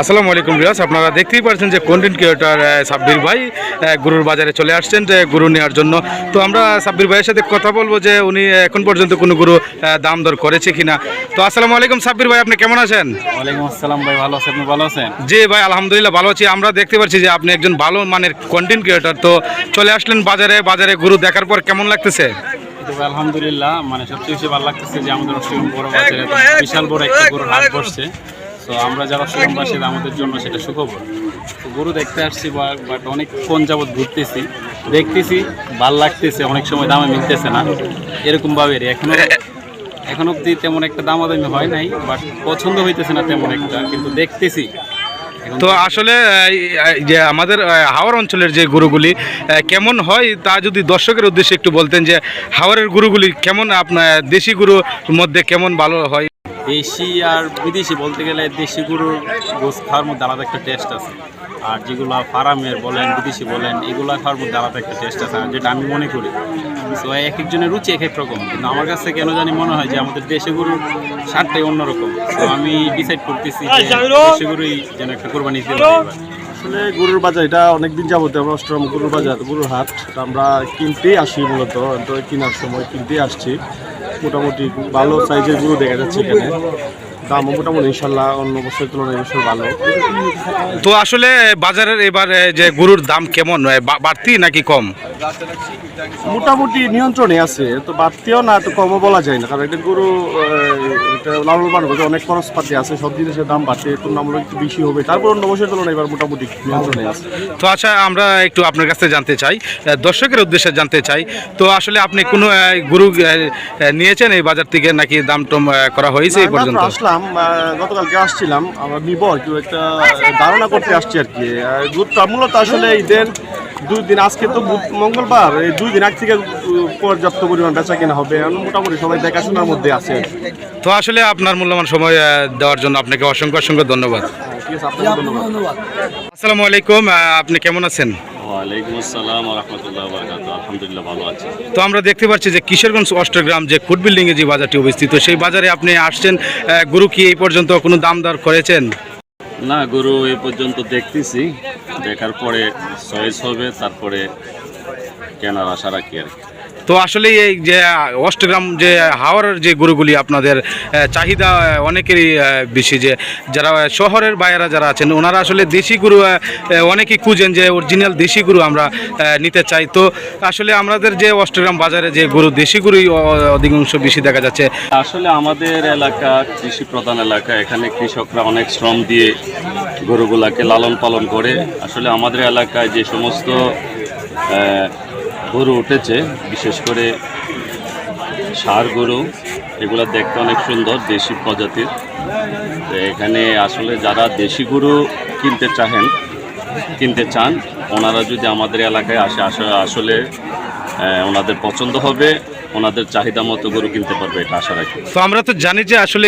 আসসালামু আলাইকুম রিয়াজ আপনারা দেখতেই পাচ্ছেন যে কন্টেন্ট ক্রিয়েটর সাব্বির ভাই গরুর বাজারে চলে আসছেন গুরু নেওয়ার জন্য। তো আমরা সাব্বির ভাইয়ের সাথে কথা বলব যে উনি এখন পর্যন্ত কোনো গুরু দাম দর করেছে কিনা। তো আসসালামু আলাইকুম সাব্বির ভাই আপনি কেমন আছেন? ওয়ালাইকুম আসসালাম ভাই ভালো আছেন? আপনি ভালো আছেন? জি ভাই আলহামদুলিল্লাহ ভালো আছি। আমরা দেখতে পাচ্ছি যে আপনি একজন ভালো মানের কন্টেন্ট ক্রিয়েটর তো চলে আসলেন বাজারে বাজারে গুরু দেখার পর কেমন লাগতেছে? আলহামদুলিল্লাহ মানে সবচেয়ে বেশি ভালো লাগতেছে যে আমাদের বড় বাজারে বিশাল বড় একটা গরুর হাট বসছে। তো আমরা যারা অষ্টমবাসী আমাদের জন্য সেটা সুখবর। তো গরু দেখতে আসছি বাট অনেকক্ষণ যাবৎ ঘুরতেছি। দেখতেছি, ভালো লাগতেছে, অনেক সময় দামে মিলতেছে না। এরকম ভাবে এখনও অব্দি তেমন একটা দামাদামি হয় নাই বাট পছন্দ হইতেছে না তেমন একটা, কিন্তু দেখতেছি। তো আসলে যে আমাদের হাওড় অঞ্চলের যে গরুগুলি কেমন হয় তা যদি দর্শকের উদ্দেশ্যে একটু বলতেন যে হাওড়ের গরুগুলি কেমন, আপনার দেশি গরুর মধ্যে কেমন ভালো হয়? দেশি আর বিদেশি বলতে গেলে দেশি গরুর গোস খাওয়ার মধ্যে আলাদা একটা টেস্ট আছে। আর যেগুলো ফার্মের বলেন বিদেশি বলেন এগুলো খাওয়ার মধ্যে আলাদা একটা টেস্ট আছে। আর যেটা আমি মনে করি তো এক একজনের রুচি এক এক রকম। কিন্তু আমার কাছে কেন জানি মনে হয় যে আমাদের দেশি গরুর স্বাদটাই অন্যরকম। তো আমি ডিসাইড করতেছি যে দেশি গরুই যেন একটা কোরবানি দিতে আসলে গরুর বাজার এটা অনেকদিন যাবত আমরা অষ্টম গরুর বাজার গরুর হাট। আমরা কিনতেই আসি মূলত তো কেনার সময় কিনতেই আসছি। মোটামুটি ভালো সাইজের গরু দেখা যাচ্ছে এখানে। দামও মোটামুটি ইনশাল্লাহ অন্য বছরের তুলনায় এবছর ভালো। তো আসলে বাজারের এবার যে গরুর দাম কেমন? বাড়তি নাকি কম? মোটামুটি নিয়ন্ত্রণে আছে তো বাড়তিও না তো কমও বলা যায় না। কারণ একটা গরু এটা অনেক খরচপাতি আছে সব জিনিসের দাম বাড়ছে তুলনামূলক একটু বেশি হবে। তারপর অন্য বছরের তুলনায় এবার মোটামুটি নিয়ন্ত্রণে আছে। তো আচ্ছা আমরা একটু আপনার কাছ থেকে জানতে চাই দর্শকের উদ্দেশ্যে জানতে চাই তো আসলে আপনি কোনো গরু নিয়েছেন এই বাজার থেকে নাকি দাম টম করা হয়েছে এই পর্যন্ত? আসলাম। আহ, গতকালকে আসছিলাম। আমরা নিব আর কি একটা ধারণা করতে আসছি আর কি। দুধটা মূলত আসলে ঈদের দুই দিন আজকে তো মঙ্গলবার এই দুই দিন আগ থেকে পর্যাপ্ত পরিমাণ বেচা কেনা হবে। মোটামুটি সবাই দেখাশোনার মধ্যে আছে। তো আসলে আপনার মূল্যবান সময় দেওয়ার জন্য আপনাকে অসংখ্য অসংখ্য ধন্যবাদ। আসসালামু আলাইকুম আপনি কেমন আছেন? ওয়ালাইকুম আসসালাম রহমতুল্লাহ বরকাত আলহামদুলিল্লাহ ভালো আছে। তো আমরা দেখতে পাচ্ছি যে কিশোরগঞ্জ অষ্টগ্রাম যে ফুড বিল্ডিংয়ে যে বাজারটি অবস্থিত সেই বাজারে আপনি আসছেন গরু কি এই পর্যন্ত কোনো দাম দর করেছেন? না গরু এই পর্যন্ত দেখতেছি। দেখার পরে চয়েস হবে তারপরে কেনার আশা রাখি আর কি। তো আসলে এই যে অষ্টগ্রাম যে হাওয়ার যে গরুগুলি আপনাদের চাহিদা অনেকেরই বেশি যে যারা শহরের বাইরা যারা আছেন, ওনারা আসলে দেশি গরু অনেকেই খুঁজেন যে অরিজিনাল দেশি গরু আমরা নিতে চাই। তো আসলে আমাদের যে অষ্টগ্রাম বাজারে যে গরু, দেশি গরুই অধিকাংশ বেশি দেখা যাচ্ছে। আসলে আমাদের এলাকা, কৃষি প্রধান এলাকা, এখানে কৃষকরা অনেক শ্রম দিয়ে গরুগুলাকে লালন পালন করে। আসলে আমাদের এলাকায় যে সমস্ত গরু উঠেছে বিশেষ করে ষাঁড় গরু এগুলো দেখতে অনেক সুন্দর দেশি প্রজাতির। তো এখানে আসলে যারা দেশি গরু কিনতে চাহেন কিনতে চান ওনারা যদি আমাদের এলাকায় আসে আসে আসলে ওনাদের পছন্দ হবে ওনাদের চাহিদা মতো গরু কিনতে পারবে এটা আশা রাখি। তো আমরা তো জানি যে আসলে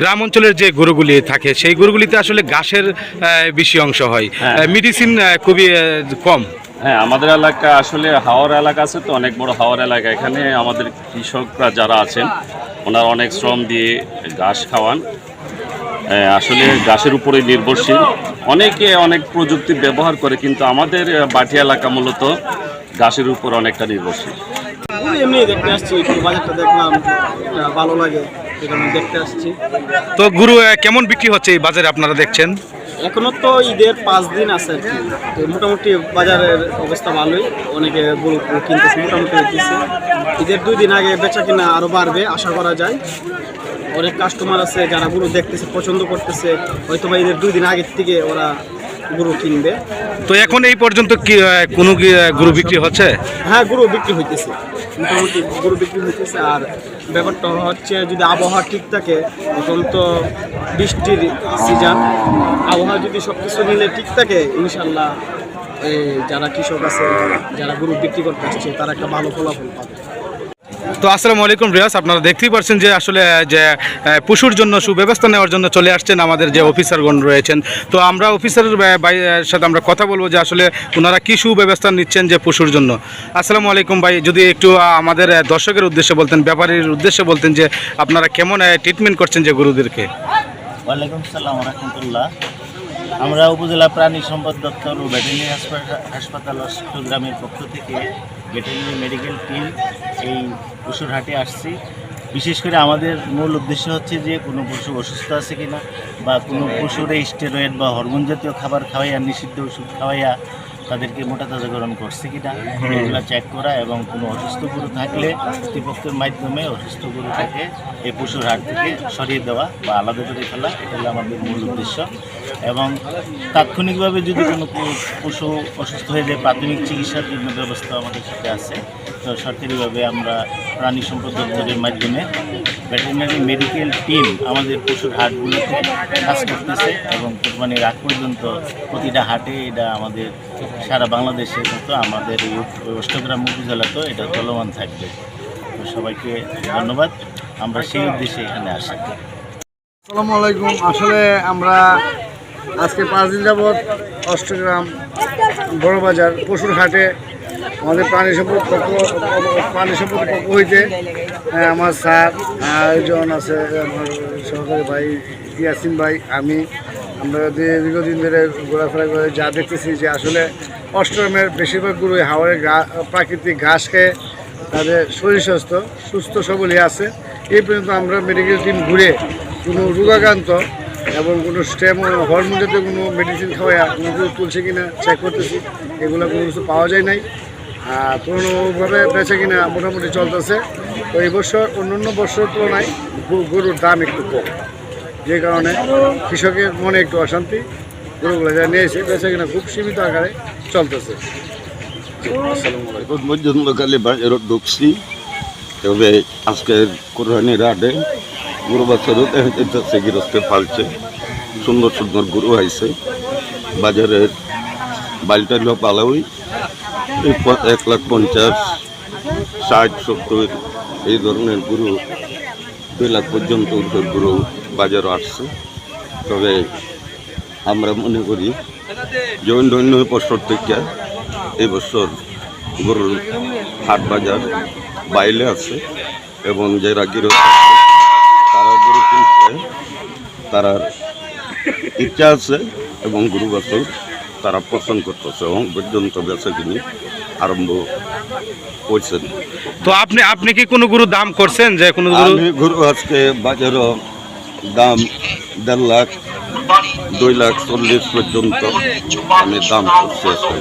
গ্রাম অঞ্চলের যে গরুগুলি থাকে সেই গরুগুলিতে আসলে ঘাসের বেশি অংশ হয়। হ্যাঁ। মেডিসিন খুবই কম। হ্যাঁ আমাদের এলাকা আসলে হাওর এলাকা আছে তো অনেক বড় হাওর এলাকা। এখানে আমাদের কৃষকরা যারা আছেন ওনারা অনেক শ্রম দিয়ে ঘাস খাওয়ান। আসলে ঘাসের উপরে নির্ভরশীল। অনেকে অনেক প্রযুক্তি ব্যবহার করে কিন্তু আমাদের বাটি এলাকা মূলত ঘাসের উপর অনেকটা নির্ভরশীল। এমনি দেখতে আসছি বাজারটা দেখলাম ভালো লাগে দেখতে আসছি। তো গরু কেমন বিক্রি হচ্ছে এই বাজারে আপনারা দেখছেন? এখনও তো ঈদের পাঁচ দিন আছে আর কি। তো মোটামুটি বাজারের অবস্থা ভালোই। অনেকে গরু কিনতেছে, মোটামুটি দিচ্ছে ঈদের দুই দিন আগে বেচা কিনা আরও বাড়বে, আশা করা যায়। অনেক কাস্টমার আছে যারা গরু দেখতেছে, পছন্দ করতেছে। হয়তো বা ঈদের দুই দিন আগের থেকে ওরা গরু কিনবে। তো এখন এই পর্যন্ত কি কোনো কি গরু বিক্রি হচ্ছে? হ্যাঁ গরু বিক্রি হইতেছে। মোটামুটি গরু বিক্রি হইতেছে। আর ব্যাপারটা হচ্ছে যদি আবহাওয়া ঠিক থাকে এখন তো বৃষ্টির সিজন আবহাওয়া যদি সব কিছু মিলে ঠিক থাকে ইনশাল্লাহ এই যারা কৃষক আছে যারা গরু বিক্রি করতে আসছে তারা একটা ভালো ফলাফল পাবে। তো আসসালামু আলাইকুম রিয়াজ আপনারা দেখতেই পারছেন যে আসলে যে পশুর জন্য সুব্যবস্থা নেওয়ার জন্য চলে আসছেন আমাদের যে অফিসারগণ রয়েছেন। তো আমরা অফিসারের সাথে আমরা কথা বলব যে আসলে ওনারা কী সুব্যবস্থা নিচ্ছেন যে পশুর জন্য। আসসালামু আলাইকুম ভাই, যদি একটু আমাদের দর্শকের উদ্দেশ্যে বলতেন, ব্যাপারীর উদ্দেশ্যে বলতেন যে আপনারা কেমন ট্রিটমেন্ট করছেন যে গরুদেরকে? ওয়ালাইকুম সালাম রহমতুল্লাহ। আমরা উপজেলা প্রাণী সম্পদ দপ্তর ও ভেটেরিনারি হাসপাতাল হাসপাতাল চট্টগ্রামের পক্ষ থেকে ভেটেরিনারি মেডিকেল টিম এই পশুর হাটে আসছি। বিশেষ করে আমাদের মূল উদ্দেশ্য হচ্ছে যে কোনো পশু অসুস্থ আছে কিনা বা কোনো পশুরে স্টেরয়েড বা হরমোন জাতীয় খাবার খাওয়াইয়া, নিষিদ্ধ ওষুধ খাওয়াইয়া তাদেরকে মোটা তাজাকরণ করছে কিনা এগুলো চেক করা এবং কোনো অসুস্থ গরু থাকলে কর্তৃপক্ষের মাধ্যমে অসুস্থ গরুটাকে এই পশুর হাট থেকে সরিয়ে দেওয়া বা আলাদা করে ফেলা এটা হলো আমাদের মূল উদ্দেশ্য। এবং তাৎক্ষণিকভাবে যদি কোনো পশু অসুস্থ হয়ে যায় প্রাথমিক চিকিৎসার জন্য ব্যবস্থা আমাদের সাথে আছে। তো সরকারিভাবে আমরা প্রাণী সম্পদ দপ্তরের মাধ্যমে ভেটেরিনারি মেডিকেল টিম আমাদের পশুর হাটগুলোতে কাজ করতেছে এবং কোরবানির আগ পর্যন্ত প্রতিটা হাটে এটা আমাদের সারা বাংলাদেশের মতো আমাদের এই অষ্টগ্রাম উপজেলাতেও এটা চলমান থাকবে। তো সবাইকে ধন্যবাদ। আমরা সেই উদ্দেশ্যে এখানে আসি। আসসালামু আলাইকুম। আসলে আমরা আজকে পাঁচ দিন যাবৎ অষ্টগ্রাম বড় বাজার পশুর হাটে আমাদের প্রাণী সম্পদ পক্ষ প্রাণী সম্পদ হইতে আহ, আমার স্যার আয়োজন আছে আমার সহকারী ভাই ইয়াসিন ভাই আমি। আমরা দীর্ঘদিন ধরে ঘোরাফেরা করে যা দেখতেছি যে আসলে অষ্টমের বেশিরভাগ গুরু হাওয়ারের গা প্রাকৃতিক ঘাস খেয়ে তাদের শরীর স্বাস্থ্য সুস্থ সবলই আছে। এই পর্যন্ত আমরা মেডিকেল টিম ঘুরে কোনো রোগাক্রান্ত এবং কোনো স্টেম হরমোন জাতীয় কোনো মেডিসিন খাওয়া কোনো কিছু তুলছে কিনা চেক করতেছি। এগুলো কোনো কিছু পাওয়া যায় নাই। পুরোনোভাবে বেচে কিনা মোটামুটি চলতেছে। তো এই বছর, অন্যান্য বছরের তুলনায় গরু- গরুর দাম একটু কম। যে কারণে কৃষকের মনে একটু অশান্তি। গরুগুলো যা নিয়েছে, বেচে কিনা খুব সীমিত আকারে চলতেছে। মধ্যমকালে বাজারে ঢুকছি। তবে আজকের কোরআনের রাডে গরু বাচ্চারও দেখা যেতেছে গৃহস্থে পালছে। সুন্দর সুন্দর গরু আইছে। বাজারের বালটা হলো পালাউই। এক লাখ পঞ্চাশ ষাট সত্তর এই ধরনের গরু দুই লাখ পর্যন্ত ঊর্ধ্বের গরু বাজারও আসছে। তবে আমরা মনে করি যে অন্য অন্য বছর থেকে এই বছর গরুর হাট বাজার বাইলে আছে এবং যারা আছে, তারা গরু কিনতে তারা ইচ্ছা আছে এবং গরু বাছুর তারা পছন্দ করতেছে এবং পর্যন্ত বেচা কিনি আরম্ভ করছেন। তো আপনি আপনি কি কোনো গুরু দাম করছেন? যে কোনো গুরু আমি গরু আজকে বাজারও দাম দেড় লাখ দুই লাখ চল্লিশ পর্যন্ত আমি দাম করছি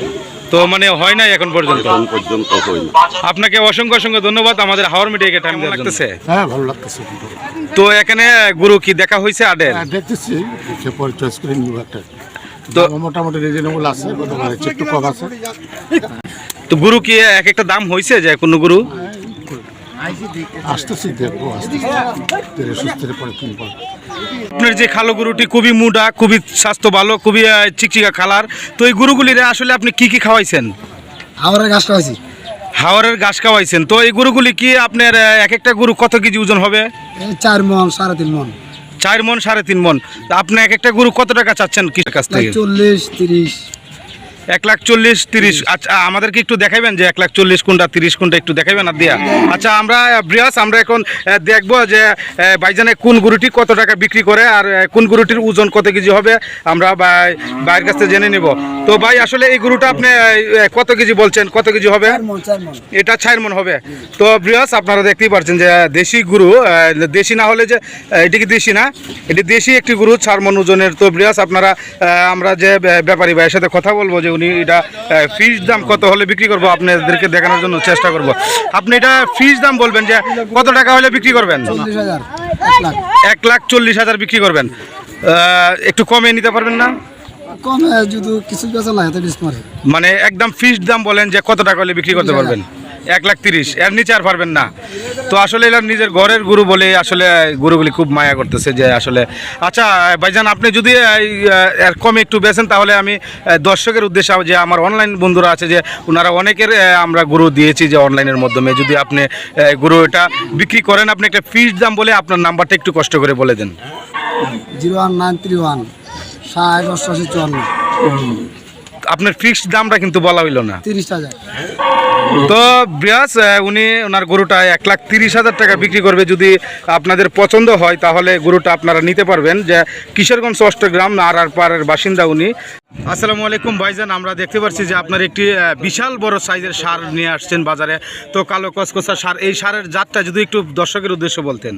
তো মানে হয় নাই এখন পর্যন্ত? এখন পর্যন্ত হয়নি। আপনাকে অসংখ্য অসংখ্য ধন্যবাদ আমাদের হাওয়ার মিডিয়াকে টাইম লাগতেছে? হ্যাঁ ভালো লাগতেছে। তো এখানে গুরু কি দেখা হয়েছে আডের হ্যাঁ দেখতেছি। সে পরে চয়েস করে নিব একটা। তো- তো মোটামুটি রিজনেবল আছে একটু কম আছে। তো গুরু কি এক একটা দাম হয়েছে যে কোনো গুরু? আসতেছি দেখব আপনার যে খালো গরুটি খুবই মুডা খুবই স্বাস্থ্য ভালো খুবই চিকচিকা খালার। তো এই গরুগুলির আসলে আপনি কি কি খাওয়াইছেন? আমরা গাছ খাওয়াইছি। হাওয়ারের ঘাস খাওয়াইছেন। তো এই গরুগুলি কি আপনার এক একটা গরু কত কেজি ওজন হবে? চার মন সাড়ে তিন মন। চার মন সাড়ে তিন মন। আপনি এক একটা গরু কত টাকা চাচ্ছেন কৃষকের কাছ থেকে? চল্লিশ তিরিশ। এক লাখ চল্লিশ তিরিশ। আচ্ছা আমাদেরকে একটু দেখাবেন যে এক লাখ চল্লিশ কোনটা তিরিশ কোনটা একটু দেখাবেন আর দিয়া। আচ্ছা আমরা ব্রিয়াস আমরা এখন দেখব যে আহ, ভাইজানে কোন গরুটি কত টাকা বিক্রি করে আর কোন গরুটির ওজন কত কেজি হবে আমরা ভাইয়ের কাছ থেকে জেনে নেব। তো ভাই আসলে এই গরুটা আপনি কত কেজি বলছেন? কত কেজি হবে? এটা চার মন হবে। তো ব্রিয়াস আপনারা দেখতেই পারছেন যে দেশি গরু দেশি না হলে যে এটি কি দেশি না? এটি দেশি একটি গরু চার মন ওজনের। তো ব্রিয়াস আপনারা আমরা যে ব্যাপারী ভাইয়ের সাথে কথা বলব যে উনি এটা ফিস দাম কত হলে বিক্রি করব আপনাদেরকে দেখানোর জন্য চেষ্টা করব। আপনি এটা ফিস দাম বলবেন যে কত টাকা হলে বিক্রি করবেন? এক লাখ। চল্লিশ হাজার বিক্রি করবেন। একটু কমে নিতে পারবেন না? কমে যদি কিছু বেচা লাগে মানে একদম ফিস দাম বলেন যে কত টাকা হলে বিক্রি করতে পারবেন? এক লাখ তিরিশ। এর নিচে আর পারবেন না। তো আসলে এরা নিজের ঘরের গুরু বলে আসলে গরুগুলি খুব মায়া করতেছে যে আসলে আচ্ছা ভাইজান আপনি যদি এর কমে একটু বেছেন তাহলে আমি দর্শকের উদ্দেশ্যে যে আমার অনলাইন বন্ধুরা আছে যে ওনারা অনেকের আমরা গুরু দিয়েছি যে অনলাইনের মাধ্যমে। যদি আপনি গুরু এটা বিক্রি করেন আপনি একটা ফিক্সড দাম বলে আপনার নাম্বারটা একটু কষ্ট করে বলে দেন। Zero one nine three one ষাট অষ্টআশি চুয়ান্ন। আপনার ফিক্সড দামটা কিন্তু বলা হইল না। তিরিশ হাজার। তো ব্রিয়াস উনি ওনার গরুটা এক লাখ তিরিশ হাজার টাকা বিক্রি করবে। যদি আপনাদের পছন্দ হয় তাহলে গরুটা আপনারা নিতে পারবেন। যে কিশোরগঞ্জ অষ্টগ্রাম আর আর পাড়ের বাসিন্দা উনি। আসসালামু আলাইকুম ভাইজান আমরা দেখতে পাচ্ছি যে আপনার একটি বিশাল বড় সাইজের সার নিয়ে আসছেন বাজারে। তো কালো কসকসা সার এই সারের জাতটা যদি একটু দর্শকের উদ্দেশ্যে বলতেন।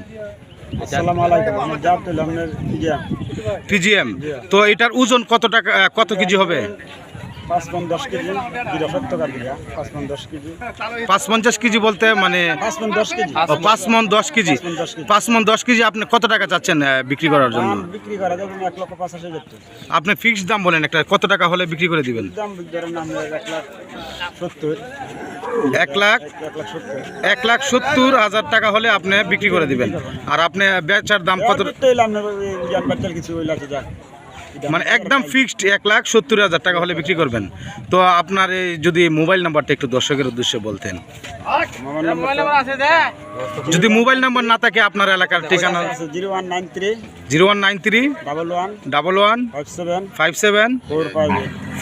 পিজিএম। তো এটার ওজন কত টাকা কত কেজি হবে? পাঁচ পন দশ কেজি জিরো সত্তর টাকা পাঁচ পন দশ কেজি। পাঁচ পঞ্চাশ কেজি বলতে মানে পাঁচ পন দশ কেজি। পাঁচ মন দশ কেজি। পাঁচ মন দশ কেজি। আপনি কত টাকা চাচ্ছেন বিক্রি করার জন্য? দাম বিক্রি করা যাবে এক লক্ষ পঁচাশি হাজার আপনি ফিক্সড দাম বলেন একটা কত টাকা হলে বিক্রি করে দিবেন? দাম ধরেন আমরা এক লাখ সত্তর। এক লাখ? এক লাখ সত্তর। হাজার টাকা হলে আপনি বিক্রি করে দিবেন। আর আপনি বেচার দাম কত কিছু মানে একদম ফিক্সড এক লাখ সত্তর হাজার টাকা হলে বিক্রি করবেন। তো আপনার এই যদি মোবাইল নাম্বারটা একটু দর্শকের উদ্দেশ্যে বলতেন। যদি মোবাইল নাম্বার না থাকে আপনার এলাকার ঠিকানা? Zero one nine three, zero one nine three, double one double one five seven four five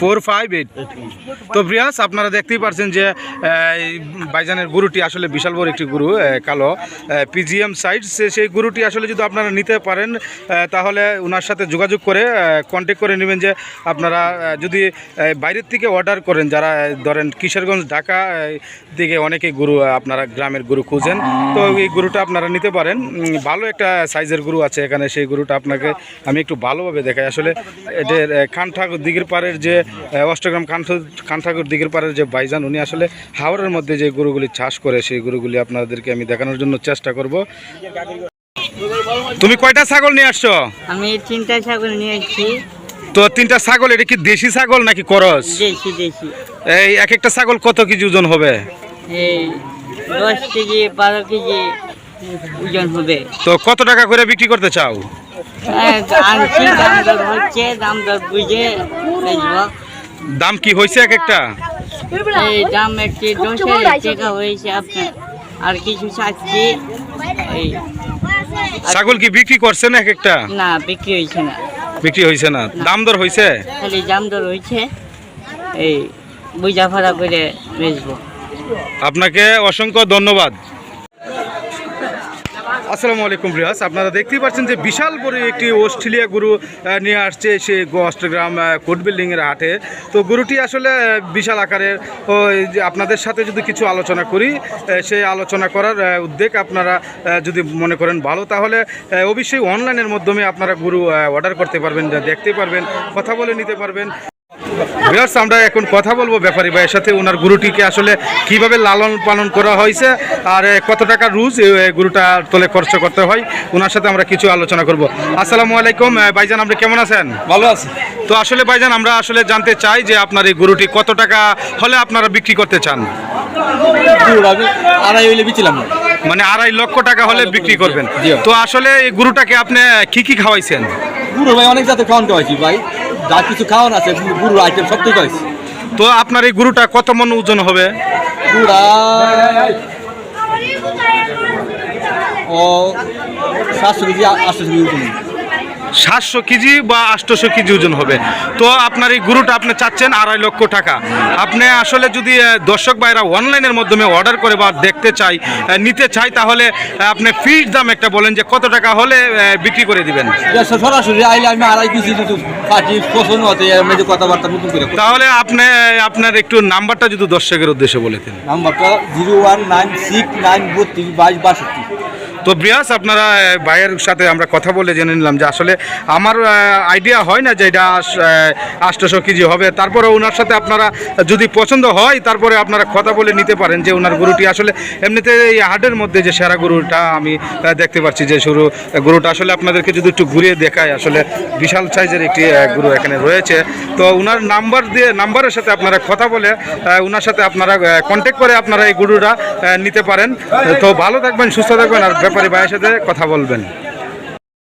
four five eight তো ব্রিয়াস আপনারা দেখতেই পারছেন যে বাইজানের গরুটি আসলে বিশাল বড় একটি গরু কালো পিজিএম সাইড সেই গরুটি আসলে যদি আপনারা নিতে পারেন তাহলে ওনার সাথে যোগাযোগ করে কন্ট্যাক্ট করে নেবেন যে আপনারা যদি বাইরের থেকে অর্ডার করেন যারা ধরেন কিশোরগঞ্জ ঢাকা দিকে অনেকে গরু আপনারা গ্রামের গরু খুঁজেন তো এই গরুটা আপনারা নিতে পারেন। ভালো একটা সাইজের গরু আছে এখানে সেই গরুটা আপনাকে আমি একটু ভালোভাবে দেখাই। আসলে এটার আহ, খান ঠাকুর দিঘির পাড়ের যে অষ্টগ্রাম খান খান ঠাকুর দিঘির পাড়ের যে বাইজান উনি আসলে হাওড়ের মধ্যে যে গরুগুলি চাষ করে সেই গরুগুলি আপনাদেরকে আমি দেখানোর জন্য চেষ্টা করব। তুমি কয়টা ছাগল নিয়ে আসছো? আমি তিনটা ছাগল নিয়ে আসছি। তো তিনটা ছাগল এটা কি দেশি ছাগল নাকি করস? দেশি দেশি। এই এক একটা ছাগল কত কেজি ওজন হবে? এই দশ কেজি বারো কেজি ওজন হবে। তো কত টাকা করে বিক্রি করতে চাও? আনছি দাম দর হচ্ছে দাম দর বুঝে দাম কি হয়েছে এক একটা? এই দাম একটি দশ টাকা হয়েছে আপনার। আর কিছু চাচ্ছি এই ছাগল কি বিক্রি করছেন এক একটা? না বিক্রি হইছে না। বিক্রি হইছে না। দাম দর হইছে? খালি দাম দর হইছে। এই বুঝা ফাড়া করে বেচবো। আপনাকে অসংখ্য ধন্যবাদ। আসসালামু আলাইকুম রিয়াজ আপনারা দেখতেই পাচ্ছেন যে বিশাল বড় একটি অস্ট্রেলিয়া গরু নিয়ে আসছে সে অষ্টগ্রাম কোট বিল্ডিংয়ের হাটে। তো গরুটি আসলে বিশাল আকারের আপনাদের সাথে যদি কিছু আলোচনা করি সেই আলোচনা করার উদ্যোগ আপনারা যদি মনে করেন ভালো, তাহলে অবশ্যই অনলাইনের মাধ্যমে আপনারা গরু অর্ডার করতে পারবেন, দেখতে পারবেন, কথা বলে নিতে পারবেন। ভিউয়ার্স আমরা এখন কথা বলব ব্যাপারী ভাইয়ের সাথে। ওনার গরুটিকে আসলে কীভাবে লালন পালন করা হয়েছে আর কত টাকা রুজ গরুটা তোলে খরচ করতে হয় ওনার সাথে আমরা কিছু আলোচনা করব। আসসালামু আলাইকুম ভাইজান আপনি কেমন আছেন? ভালো আছে। তো আসলে ভাইজান আমরা আসলে জানতে চাই যে আপনার এই গরুটি কত টাকা হলে আপনারা বিক্রি করতে চান? আড়াই হইলে বিছিলাম। মানে আড়াই লক্ষ টাকা হলে বিক্রি করবেন। তো আসলে এই গরুটাকে আপনি কি কি খাওয়াইছেন? গুরু ভাই অনেক জাতের খাওয়ান খাওয়াইছি ভাই। যা কিছু খাওয়ান আছে গুরুর আইটেম সব থেকে খাওয়াইছি তো আপনার এই গুরুটা কত মন ওজন হবে? গুড়া ও সাতশো কেজি আটশো কেজি ওজন। সাতশো কেজি বা আটশোশো কেজি ওজন হবে। তো আপনার এই গরুটা আপনি চাচ্ছেন আড়াই লক্ষ টাকা। আপনি আসলে যদি দর্শক ভাইরা অনলাইনের মাধ্যমে অর্ডার করে বা দেখতে চাই নিতে চাই তাহলে আপনি ফিক্স দাম একটা বলেন যে কত টাকা হলে বিক্রি করে দিবেন। সরাসরি আইলে আমি আড়াই কেজি। তাহলে আপনি আপনার একটু নাম্বারটা যদি দর্শকের উদ্দেশ্যে বলে দেন। নাম্বারটা zero one nine six nine বত্রিশ বাইশ বাষট্টি। তো ব্রিয়াস, আপনারা ভাইয়ের সাথে আমরা কথা বলে জেনে নিলাম যে আসলে আমার আইডিয়া হয় না যে এটা আষ্টশো কেজি হবে। তারপরে ওনার সাথে আপনারা যদি পছন্দ হয়, তারপরে আপনারা কথা বলে নিতে পারেন যে ওনার গরুটি আসলে এমনিতে এই হাটের মধ্যে যে সেরা গরুটা আমি দেখতে পাচ্ছি যে শুরু গরুটা আসলে আপনাদেরকে যদি একটু ঘুরিয়ে দেখায় আসলে বিশাল সাইজের একটি গরু এখানে রয়েছে। তো ওনার নাম্বার দিয়ে, নাম্বারের সাথে আপনারা কথা বলে ওনার সাথে আপনারা কন্ট্যাক্ট করে আপনারা এই গরুটা নিতে পারেন। তো ভালো থাকবেন, সুস্থ থাকবেন, আর ব্যাপারী ভাইয়ের সাথে কথা বলবেন।